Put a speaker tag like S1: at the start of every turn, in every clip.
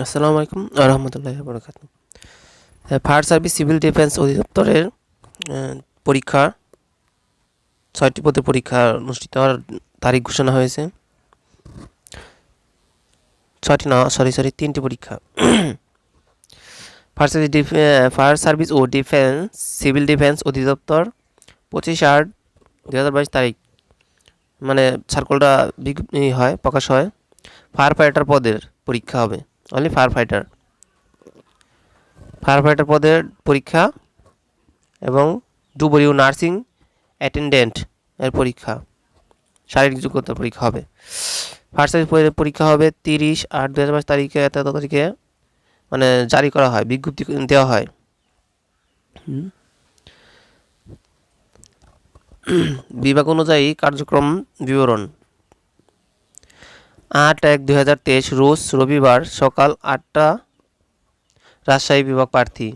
S1: আসসালামু আলাইকুম রহমতুল্লাহ বরকাত ফায়ার সার্ভিস সিভিল ডিফেন্স অধিদপ্তরের পরীক্ষা, ছয়টি পদে পরীক্ষা অনুষ্ঠিত হওয়ার তারিখ ঘোষণা হয়েছে। ছয়টি না সরি সরি তিনটি পরীক্ষা। ফায়ার সার্ভিস ফায়ার সার্ভিস ও ডিফেন্স সিভিল ডিফেন্স অধিদপ্তর, পঁচিশ আট দু তারিখ। মানে সার্কুলটা বিজ্ঞ- ই হয়, প্রকাশ হয়। ফায়ার ফাইটার পদের পরীক্ষা হবে। Only fire fighter fire fighter পদের পরীক্ষা এবং ডুবরিউ নার্সিং অ্যাটেন্ডেন্ট এর পরীক্ষা। শারীরিক যোগ্যতার পরীক্ষা হবে। ফায়ার সার্ভিস পরীক্ষা হবে তিরিশ আট দু হাজার তারিখে তেরো তারিখে মানে জারি করা হয়, বিজ্ঞপ্তি দেওয়া হয়। বিভাগ অনুযায়ী কার্যক্রম বিবরণ। আট এক দুই হাজার তেইশ রোজ রবিবার সকাল আটটা রাজশাহী বিভাগ প্রার্থী।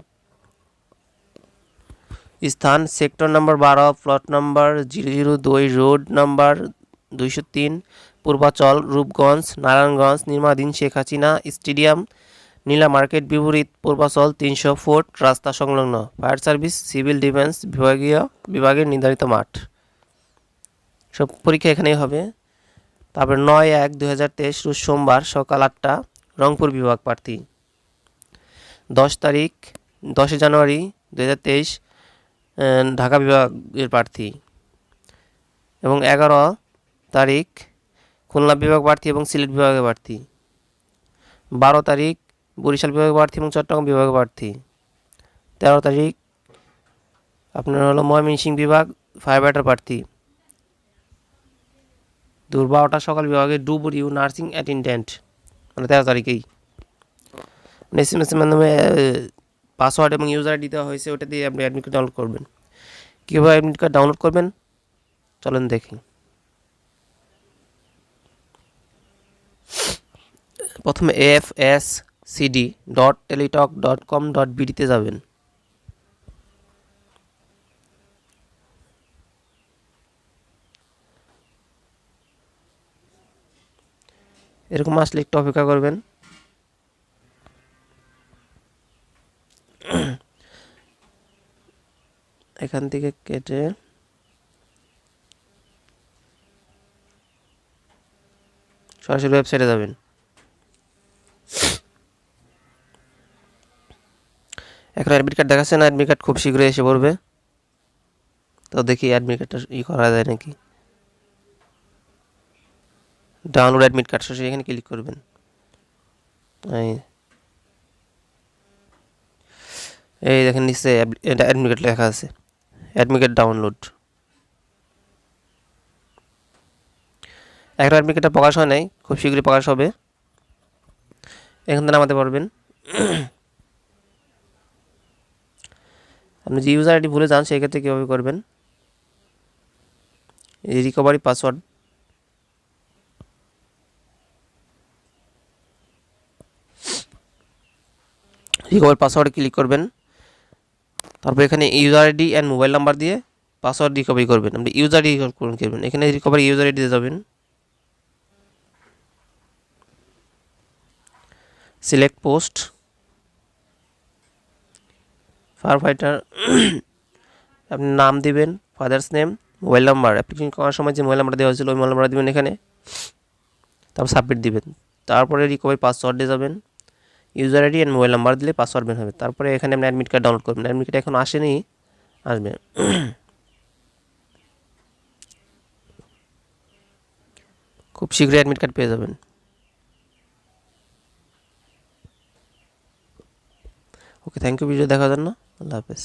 S1: স্থান সেক্টর নম্বর বারো, প্লট নম্বর জিরো জিরো দুই, রোড নম্বর দুইশো তিন, পূর্বাচল রূপগঞ্জ, নারায়ণগঞ্জ নির্মাধীন শেখ হাসিনা স্টেডিয়াম, নীলা মার্কেট, বিপরীত পূর্বাচল তিনশো ফুট, রাস্তা সংলগ্ন। ফায়ার সার্ভিস, সিভিল ডিফেন্স বিভাগীয় বিভাগের নির্ধারিত মাঠ। সব পরীক্ষা এখানেই হবে। তারপর নয় এক দু তেইশ রোজ সোমবার সকাল আটটা, রংপুর বিভাগ প্রার্থী। দশ তারিখ দশই জানুয়ারি দু হাজার তেইশ ঢাকা বিভাগের প্রার্থী। এবং এগারো তারিখ খুলনা বিভাগ প্রার্থী এবং সিলেট বিভাগের প্রার্থী। বারো তারিখ বরিশাল বিভাগের প্রার্থী এবং চট্টগ্রাম বিভাগের প্রার্থী। তেরো তারিখ আপনার হলো ময়মনসিংহ বিভাগ ফায়ার ফাইটার প্রার্থী। দুপুর বারোটা সকাল বিভাগে ডুবুরিউ নার্সিং অ্যাটেন্ডেন্ট মানে তেরো তারিখেই। এস এম এসের মাধ্যমে পাসওয়ার্ড এবং ইউজার আইডি দেওয়া হয়েছে, ওটা দিয়ে আপনি অ্যাডমিট কার্ড ডাউনলোড করবেন। কীভাবে অ্যাডমিট কার্ড ডাউনলোড করবেন? চলেন দেখি। প্রথমে F S CD dot Teletalk dot com dot বিডিতে যাবেন। এরকম আসলে একটু অপেক্ষা করবেন। এখান থেকে কেটে সরাসরি ওয়েবসাইটে যাবেন। এখন অ্যাডমিট কার্ড দেখাচ্ছে না অ্যাডমিট কার্ড খুব শীঘ্রই এসে পড়বে। তো দেখি অ্যাডমিট কার্ডটা ই করা যায় নাকি। ডাউনলোড অ্যাডমিট কার্ড সরাসরি এখানে ক্লিক করবেন। এই। দেখেন নিচে অ্যাডমিট কার্ড লেখা আছে। অ্যাডমিট কার্ড ডাউনলোড একটা অ্যাডমিট কার্ডটা প্রকাশ হয় নাই, খুব শীঘ্রই প্রকাশ হবে। এখান থেকে নামাতে পারবেন। আপনি যে ইউজার আইডি ভুলে যান সেই ক্ষেত্রে কীভাবে করবেন? রিকভারি পাসওয়ার্ড রিকভার পাসওয়ার্ডে ক্লিক করবেন। তারপর এখানে user ID and mobile number দিয়ে পাসওয়ার্ড রিকভারি করবেন। আপনি ইউজার আইডি করবেন। এখানে রিকভারি ইউজার আইডি দিয়ে যাবেন। সিলেক্ট পোস্ট ফায়ার ফাইটার আপনি নাম দিবেন father's name mobile number application করার সময় যে মোবাইল নাম্বার দেওয়া হয়েছিল, ওই মোবাইল নাম্বার দিবেন এখানে। তারপর সাবমিট দিবেন। তারপরে রিকভারি পাসওয়ার্ড যাবেন। User ID and mobile number দিলে পাসওয়ার্ড বের হবে। তারপরে এখানে আপনি অ্যাডমিট কার্ড ডাউনলোড করবেন। অ্যাডমিট কার্ড এখন আসেনি, আসবে। খুব শীঘ্রই অ্যাডমিট কার্ড পেয়ে যাবেন। ওকে থ্যাংক ইউ ভিডিও দেখার জন্য। আল্লাহ হাফেজ।